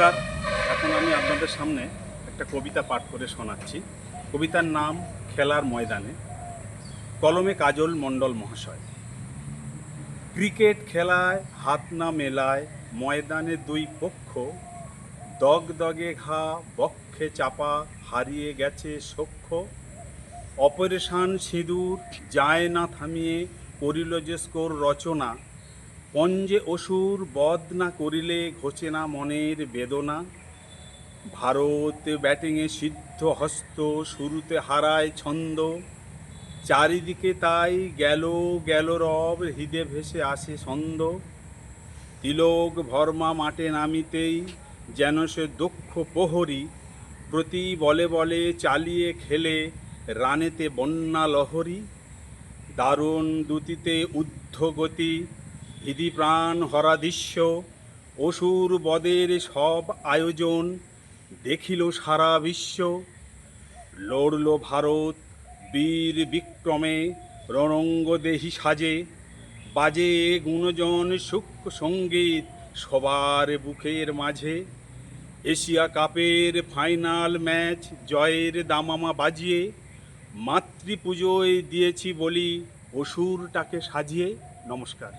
এখন আমি আপনাদের সামনে একটা কবিতা পাঠ করে শোনাচ্ছি। কবিতার নাম খেলার ময়দানে। কলমে কাজল মণ্ডল মহাশয়। ক্রিকেট খেলায়, হাত না মেলায়, ময়দানে দুই পক্ষ। দগ দগে ঘা, বক্ষে চাপা, হারিয়ে গেছে সখ্য অপারেশন সিঁদুর, যায় না থামিয়ে, করিল যে স্কোর রচনা। পঞ্জে অসুর বধ না করিলে ঘোচে না মনের বেদনা। ভারত ব্যাটিংয়ে সিদ্ধ হস্ত, শুরুতে হারায় ছন্দ। চারিদিকে তাই গেল গেল রব, হৃদে ভেসে আসে ছন্দ। তিলক ভর্মা মাঠে নামিতেই যেন সে দক্ষ প্রহরী। প্রতি বলে বলে চালিয়ে খেলে রানেতে বন্যা লহরী। দারুণ দুতিতে ঊর্ধ্বগতি হৃদি প্রাণ হরা দৃশ্য অসুর বদের সব আয়োজন দেখিল সারা বিশ্ব। লড়ল ভারত বীর বিক্রমে, রণঙ্গ দেহি সাজে। বাজে গুণজন সুখ সংগীত সবার বুকের মাঝে। এশিয়া কাপের ফাইনাল ম্যাচ জয়ের দামামা বাজিয়ে, মাতৃপুজোয় দিয়েছি বলি, অসুরটাকে সাজিয়ে। নমস্কার।